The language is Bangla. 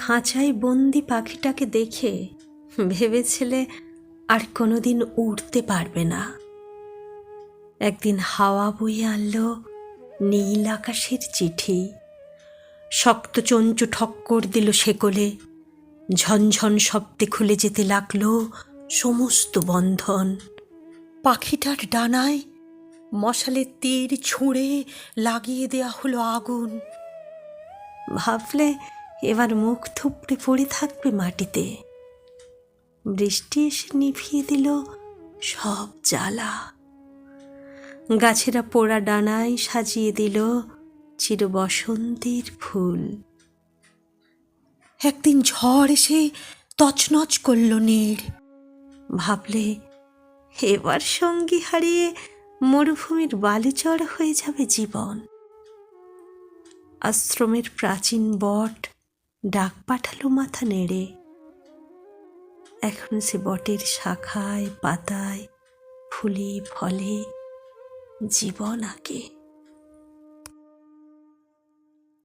খাঁচায় বন্দি পাখিটাকে দেখে ভেবেছিলে আর কোনোদিন উড়তে পারবে না। একদিন হাওয়া বয়ে আনলো নীল আকাশের চিঠি। শক্ত চঞ্চু ঠক্কর দিল শেকলে ঝনঝন শব্দে খুলে যেতে লাগল সমস্ত বন্ধন। পাখিটার ডানায় মশালের তীর ছুঁড়ে লাগিয়ে দেয়া হলো আগুন। ভাবলে এবার মুখ থুপড়ে পড়ে থাকবে মাটিতে। বৃষ্টি এসে নিভিয়ে দিল সব জ্বালা। গাছেরা পোড়া ডানায় সাজিয়ে দিল চির বসন্তের ফুল। একদিন ঝড় এসে তছনছ করল নীড় ভাবলে, এবার সঙ্গী হারিয়ে মরুভূমির বালুচর হয়ে যাবে জীবন। আশ্রমের প্রাচীন বট ডাক পাঠালো মাথা নেড়ে। এখন সে বটের শাখায় পাতায় ফুলে ফলে জীবন আঁকে।